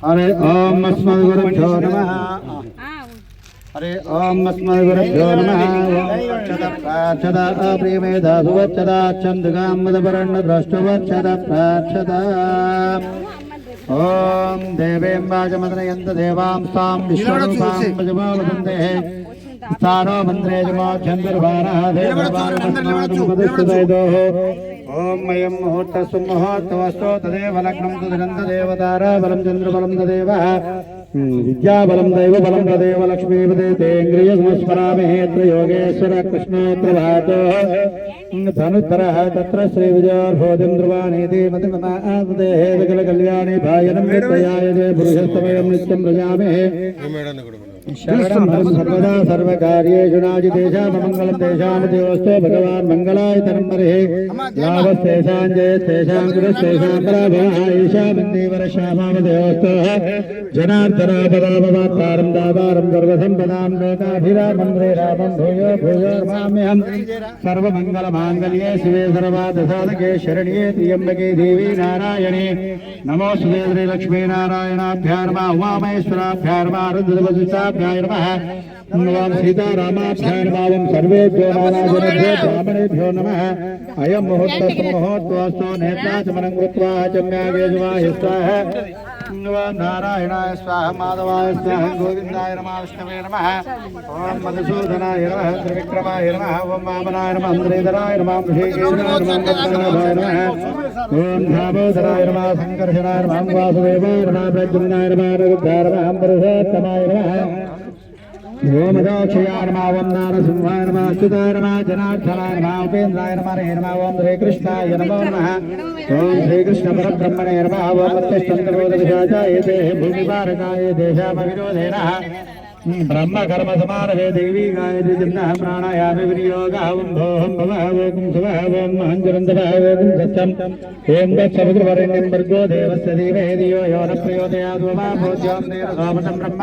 హరే ఓం అస్మద్గురుభ్యో నమ. హరే ఓం అస్మద్గురుభ్యో నమ. వచ్చద ప్రాచద ప్రియమేధ సువచ్చద చందుగామదవరణ ద్రష్టువచ్చద ప్రాచద ఓం దేవేం వాజమదనయంత దేవాం సాం విశ్వరూపాం ప్రజమావదందే స్థానో మంత్రే జమో చంద్రవారः దేవవారమస్మాదుపదిష్టదైదో ఓం మయం ముహూర్త సుముహూర్తవస్తో తదేవ లగ్నం తదనంతదేవ తారాబలం చంద్రబలం తదేవ విద్యాబలం దైవ బలం తదేవ లక్ష్మీపదే తేంద్రియ సంస్మరామి హేత్ర యోగేశ్వర కృష్ణోత్ర భాతో ధనుత్తర తత్ర శ్రీ విజయోర్భోదింద్రవాణీతి మతి మమాదే సకల కళ్యాణి భాయనం నిత్యాయ జయ పురుషస్తమయం నిత్యం ప్రజామే శరణం సర్వదా సర్వకార్యేషు నాజితేషామమంగళం తేషాం దేవస్తో భగవాన్ మంగళాయతనం మరే లాభస్తేషాం జయస్తేషాం గురస్తేషాం పరాభవః ఈశామిందీవర శ్యామామదేవస్తో జనార్దనాపదాపవాత్తారం దాతారం సర్వసంపదాం లోకాభిరామం రే రామం सीताभ्याय नमः। नवाम सीतारामाभ्याय नमाम सर्वेभ्यो नानाजनेभ्यो ब्राह्मणेभ्यो नमः। अयं मुहूर्तः मुहूर्त्वास्तो नेत्रा च मनङ्कृत्वा च म्यागेजवा यस्वाः నారాయణాయ స్వాహ మాధవాయ స్వాహ గోవిందాయ నమ విష్ణవే నమ. ఓం మధుసూదనాయ నమ త్రివిక్రమాయ నమ ఓం వామనాయ నమ అంద్రేధరాయ నమ ఋషికేశాయ నమ నమ. ఓం దామోదరాయ నమ సంకర్షణాయ నమ వాసుదేవాయ నమ ప్రద్యుమ్నాయ నమ రఘుద్ధాయ నమ పురుషోత్తమాయ నమ. ఓమదాక్షయాయ నమ ఓం నారసింహాయ నమ అచ్యుతాయ నమ జనార్దనాయ నమ ఉపేంద్రాయ నమ హే నమ ఓం శ్రీకృష్ణాయ నమో నమ ఓం శ్రీకృష్ణ పరబ్రహ్మణే నమ ఓం అత్యష్టంతరోదశాచాయ దేహ భూమిపారకాయ దేశామవిరోధేన బ్రహ్మ కర్మ సమారహే దేవీ గాయత్రి జిన్న ప్రాణాయామ వినియోగ ఓం భోహం భవ ఓం శుభ ఓం మహంజరందవ ఓం సత్యం ఏం దత్సముద్రవరణ్యం భర్గో దేవస్య దేవే ధియో యో న ప్రయోదయాద్వమా భోజ్యం దేవసోమసం బ్రహ్మ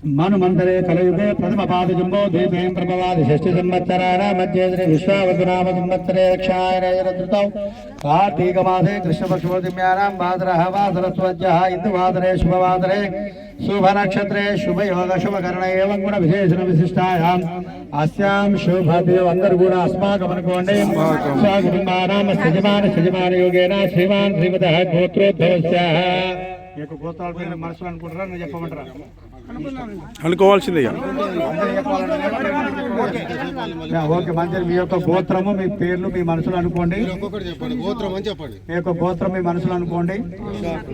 మనుమంతరే కలయుగే ప్రథమ పాదజంబో ద్వీపేం ప్రభవాది షష్ఠి సంవత్సరాణ మధ్య శ్రీ విశ్వావసునామ సంవత్సరే రక్షాయనృతౌ కార్తీక మాసే కృష్ణపక్షోదిమ్యానాం వాదరః వాసరస్వజ్యః ఇందువాదరే శుభవాదరే శుభ నక్షత్రే శుభయోగ శుభకరణ ఏవం గుణ విశేషణ విశిష్టాయాం అస్యాం శుభదే అందరు కూడా అస్మాకం అనుకోండి స్వకుటుంబానాం సజమాన సజమాన యోగేన శ్రీమాన్ శ్రీమత గోత్రోద్భవస్య గోత్రాల మనసులో అనుకుంటారా? నేను చెప్పమంటారా? అనుకోవాల్సిందే ఓకే మంచిది. మీ యొక్క గోత్రము మీ పేర్లు మీ మనసులో అనుకోండి. మీ యొక్క గోత్రం మీ మనసులో అనుకోండి.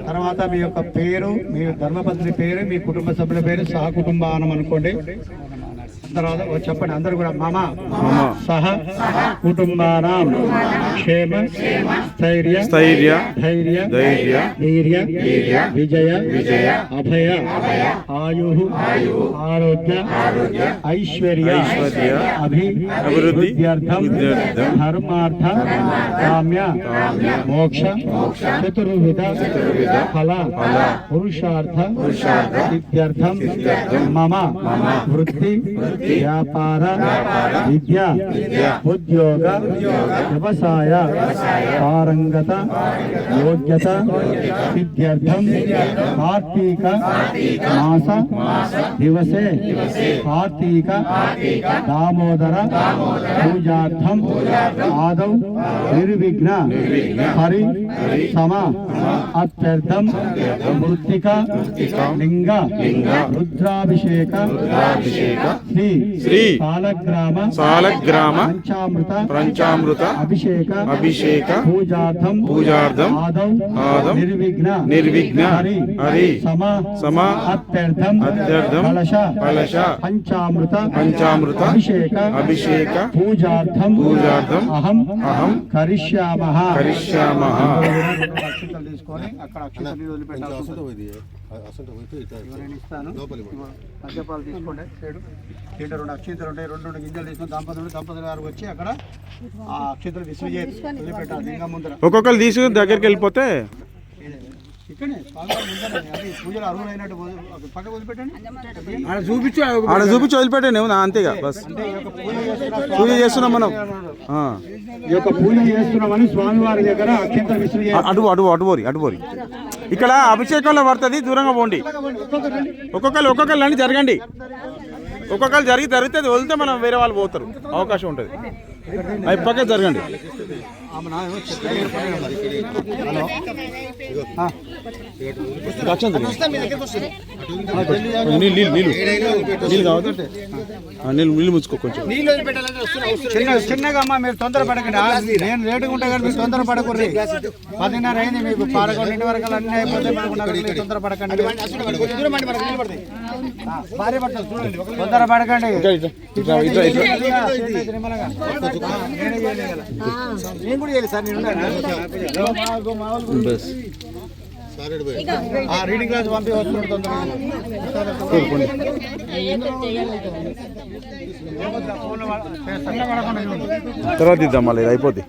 తర్వాత మీ యొక్క పేరు మీ ధర్మపత్ని పేరు మీ కుటుంబ సభ్యుల పేరు సహకుటుంబానం అనుకోండి. తర్వాత ఓ చెప్పండి అందరూ కూడా మమ సహ కుటుంబానాం క్షేమ స్థైర్య స్థైర్య ధైర్య ధైర్య వీర్య విజయ విజయ అభయ ఆయు ఆరోగ్య ఐశ్వర్య ఐశ్వర్య అభి అభివృద్ధి విద్యార్థం విద్యార్థం ధర్మార్థ కామ్య మోక్ష చతుర్విధ ఫల పురుషార్థ సిద్ధ్యర్థం మమ వృత్తి ವ್ಯಾಪಾರ ವಿದ್ಯಾ ಉದ್ಯೋಗ ವ್ಯವಸಾಯ ಪಾರಂಗತ ಯೋಗ್ಯತ ಸಿದ್ಧ್ಯರ್ಥಂ ಕಾರ್ತೀಕ ಮಾಸ ದಿವಸೆ ಕಾರ್ತೀಕ दामोदर पूजार्थम आदौ निर्विघ्न हरि सम अत्यर्थम मृत्तिका लिंग रुद्राभिषेक श्री శ్రీ శ్రీ సాలగ్రామ సాలగ్రామ పంచామృత పంచామృత అభిషేక అభిషేక పూజార్థం పూజార్థం ఆదౌ ఆదౌ నిర్విఘ్న నిర్విఘ్న హరి హరి సమ సమ అత్యర్థం అత్యర్థం కలశ కలశ పంచామృత పంచామృత అభిషేక అభిషేక పూజార్థం పూజార్థం అహం అహం కరిష్యామః కరిష్యామః అక్కడ అక్షింతలు ఇస్తాను. తీసుకోండి. సైడు. దీంట్లో రెండు అక్షింతలు ఉంటాయి రెండు రెండు గింజలు తీసుకొని దంపతులు దంపతులు గారు వచ్చి అక్కడ ఆ అక్షింతలు విసిరి వదిలిపెట్టాలి. ముందర. ఒక్కొక్కరు తీసుకుని దగ్గరికి వెళ్ళిపోతే. అది పూజలు అర్హులైనట్టు వదిలిపెట్టండి. ఆడ చూపించు ఆడ చూపించి అంతేగా బస్. పూజ చేస్తున్నాం మనం. ఆ. ఈ యొక్క పూజ చేస్తున్నామని స్వామివారి దగ్గర అత్యంత విసురు అటు అటు అటు పోరి అటు పోరి. ఇక్కడ అభిషేకంలో పడుతుంది దూరంగా పోండి. ఒక్కొక్కరు ఒక్కొక్కరు అని జరగండి. ఒక్కొక్కరు జరిగి జరిగితే అది వదిలితే మనం వేరే వాళ్ళు పోతారు. అవకాశం ఉంటుంది. అవి పక్క జరగండి. నీళ్ళు ముచ్చుకో కొంచెం చిన్న చిన్నగా అమ్మా మీరు తొందర పడకండి నేను లేటుగా ఉంటా కానీ మీరు తొందర పడకూడదు పదిన్నర అయింది మీకు పదకొండింటి వరకు అన్నీ అయిపోతే తొందర పడకండి భార్య భర్తలు చూడండి తొందర పడకండి. నేను కూడా చేయలేదు సార్ నేను బస్ రీడింగ్ క్లాస్ పంపి తర్వాత ఇద్దాం మళ్ళీ ఇది అయిపోద్ది.